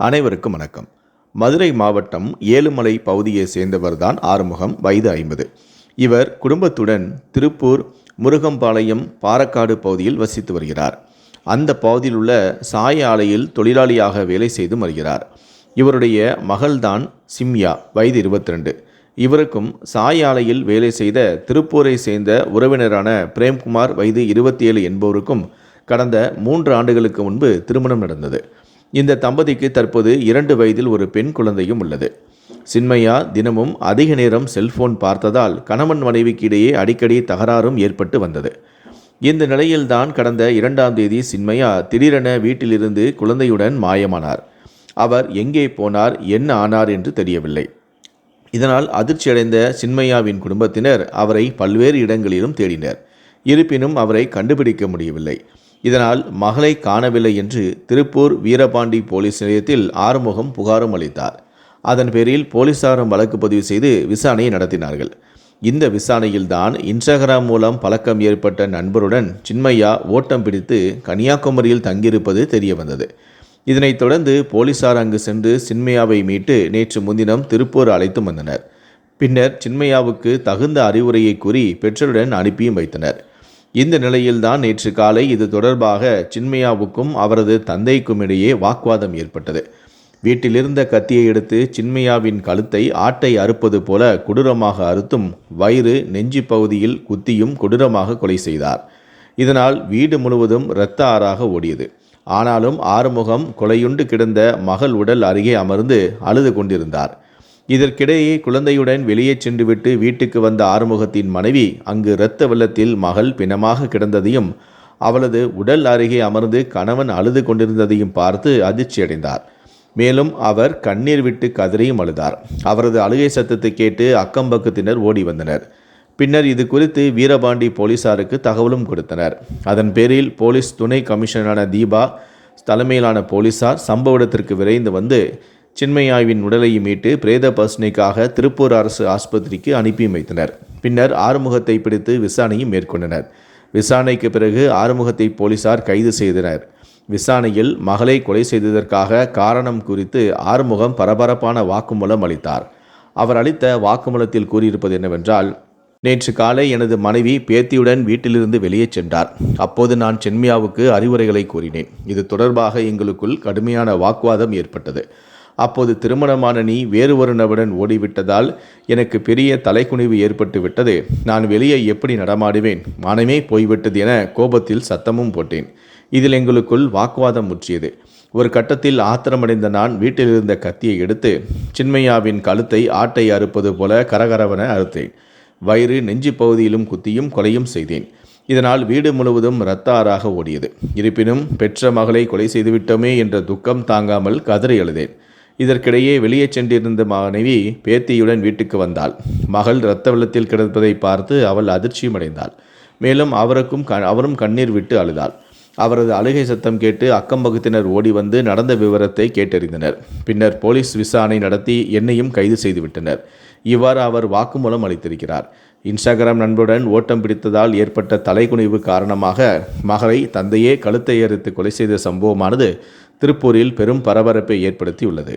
அனைவருக்கும் வணக்கம். மதுரை மாவட்டம் ஏழுமலை பகுதியை சேர்ந்தவர்தான் ஆறுமுகம் வயது ஐம்பது. இவர் குடும்பத்துடன் திருப்பூர் முருகம்பாளையம் பாறக்காடு பகுதியில் வசித்து வருகிறார். அந்த பகுதியில் உள்ள சாய ஆலையில் தொழிலாளியாக வேலை செய்து வருகிறார். இவருடைய மகள்தான் சிம்யா வயது 22 இவருக்கும் சாய ஆலையில் வேலை செய்த திருப்பூரை சேர்ந்த உறவினரான பிரேம்குமார் வயது 27 என்பவருக்கும் கடந்த மூன்று ஆண்டுகளுக்கு முன்பு திருமணம் நடந்தது. இந்த தம்பதிக்கு தற்போது இரண்டு வயதில் ஒரு பெண் குழந்தையும் உள்ளது. சின்மையா தினமும் அதிக நேரம் செல்போன் பார்த்ததால் கணவன் மனைவிக்கு இடையே அடிக்கடி தகராறும் ஏற்பட்டு வந்தது. இந்த நிலையில்தான் கடந்த இரண்டாம் தேதி சின்மையா திடீரென வீட்டிலிருந்து குழந்தையுடன் மாயமானார். அவர் எங்கே போனார் என்ன ஆனார் என்று தெரியவில்லை. இதனால் அதிர்ச்சியடைந்த சின்மையாவின் குடும்பத்தினர் அவரை பல்வேறு இடங்களிலும் தேடினர். இருப்பினும் அவரை கண்டுபிடிக்க முடியவில்லை. இதனால் மகளை காணவில்லை என்று திருப்பூர் வீரபாண்டி போலீஸ் நிலையத்தில் ஆறுமுகம் புகாரும் அளித்தார். அதன் பேரில் போலீசாரும் வழக்கு பதிவு செய்து விசாரணை நடத்தினார்கள். இந்த விசாரணையில்தான் இன்ஸ்டாகிராம் மூலம் பழக்கம் ஏற்பட்ட நண்பருடன் சின்மையா ஓட்டம் பிடித்து கன்னியாகுமரியில் தங்கியிருப்பது தெரிய வந்தது இதனைத் தொடர்ந்து போலீசார் அங்கு சென்று சின்மையாவை மீட்டு நேற்று முன்தினம் திருப்பூர் அழைத்து வந்தனர். பின்னர் சின்மையாவுக்கு தகுந்த அறிவுரையை கூறி பெற்றோருடன் அனுப்பியும் வைத்தனர். இந்த நிலையில்தான் நேற்று காலை இது தொடர்பாக சின்மையாவுக்கும் அவரது தந்தைக்கும் இடையே வாக்குவாதம் ஏற்பட்டது. வீட்டிலிருந்த கத்தியை எடுத்து சின்மையாவின் கழுத்தை ஆட்டை அறுப்பது போல கொடூரமாக அறுத்தும் வயிறு நெஞ்சி பகுதியில் குத்தியும் கொடூரமாக கொலை செய்தார். இதனால் வீடு முழுவதும் இரத்த ஆறாக ஓடியது. ஆனாலும் ஆறுமுகம் கொலையுண்டு கிடந்த மகள் உடல் அருகே அமர்ந்து அழுது கொண்டிருந்தார். இதற்கிடையே குழந்தையுடன் வெளியே சென்றுவிட்டு வீட்டுக்கு வந்த ஆறுமுகத்தின் மனைவி அங்கு இரத்த வெள்ளத்தில் மகள் பிணமாக கிடந்ததையும் அவளது உடல் அருகே அமர்ந்து கணவன் அழுது கொண்டிருந்ததையும் பார்த்து அதிர்ச்சியடைந்தார் மேலும் அவர் கண்ணீர் விட்டு கதறியும் அழுதார். அவரது அழுகை சத்தத்தை கேட்டு அக்கம்பக்கத்தினர் ஓடி வந்தனர். பின்னர் இது குறித்து வீரபாண்டி போலீசாருக்கு தகவலும் கொடுத்தனர். அதன் பேரில் போலீஸ் துணை கமிஷனரான தீபா தலைமையிலான போலீசார் சம்பவ இடத்திற்கு விரைந்து வந்து சின்மயாவின் உடலை மீட்டு பிரேத பரிசோதனைக்காக திருப்பூர் அரசு ஆஸ்பத்திரிக்கு அனுப்பி வைத்தனர். பின்னர் ஆறுமுகத்தை பிடித்து விசாரணையும் மேற்கொண்டனர். விசாரணைக்கு பிறகு ஆறுமுகத்தை போலீசார் கைது செய்தனர். விசாரணையில் மகளை கொலை செய்ததற்காக காரணம் குறித்து ஆறுமுகம் பரபரப்பான வாக்குமூலம் அளித்தார். அவர் அளித்த வாக்குமூலத்தில் கூறியிருப்பது என்னவென்றால் நேற்று காலை எனது மனைவி பேத்தியுடன் வீட்டிலிருந்து வெளியே சென்றார். அப்போது நான் சென்மியாவுக்கு அறிவுரைகளை கூறினேன். இது தொடர்பாக எங்களுக்குள் கடுமையான வாக்குவாதம் ஏற்பட்டது. அப்போது திருமணமான நீ வேறு ஒரு நபருடன் ஓடிவிட்டதால் எனக்கு பெரிய தலைக்குனிவு ஏற்பட்டு விட்டது. நான் வெளியே எப்படி நடமாடுவேன்? மானமே போய்விட்டது என கோபத்தில் சத்தமும் போட்டேன். இதில் எங்களுக்குள் வாக்குவாதம் முற்றியது. ஒரு கட்டத்தில் ஆத்திரமடைந்த நான் வீட்டில் இருந்த கத்தியை எடுத்து சின்மையாவின் கழுத்தை ஆட்டை அறுப்பது போல கரகரவென அறுத்தேன். வயிறு நெஞ்சு பகுதியிலும் குத்தியும் கொலையும் செய்தேன். இதனால் வீடு முழுவதும் இரத்த ஆறாக ஓடியது. இருப்பினும் பெற்ற மகளை கொலை செய்துவிட்டோமே என்ற துக்கம் தாங்காமல் கதறி எழுதேன் இதற்கிடையே வெளியே சென்றிருந்த மனைவி பேத்தியுடன் வீட்டுக்கு வந்தாள். மகள் இரத்த வெள்ளத்தில் கிடப்பதை பார்த்து அவள் அதிர்ச்சியும் அடைந்தாள் மேலும் அவருக்கும் க அவரும் கண்ணீர் விட்டு அழுதாள். அவரது அழுகை சத்தம் கேட்டு அக்கம் பக்கத்தினர் ஓடி வந்து நடந்த விவரத்தை கேட்டறிந்தனர். பின்னர் போலீஸ் விசாரணை நடத்தி என்னையும் கைது செய்துவிட்டனர். இவ்வாறு அவர் வாக்குமூலம் அளித்திருக்கிறார். இன்ஸ்டாகிராம் நண்பருடன் ஓட்டம் பிடித்ததால் ஏற்பட்ட தலைக்குனிவு காரணமாக மகளை தந்தையே கழுத்தை எரித்து கொலை செய்த சம்பவமானது திருப்பூரில் பெரும் பரபரப்பை ஏற்படுத்தியுள்ளது.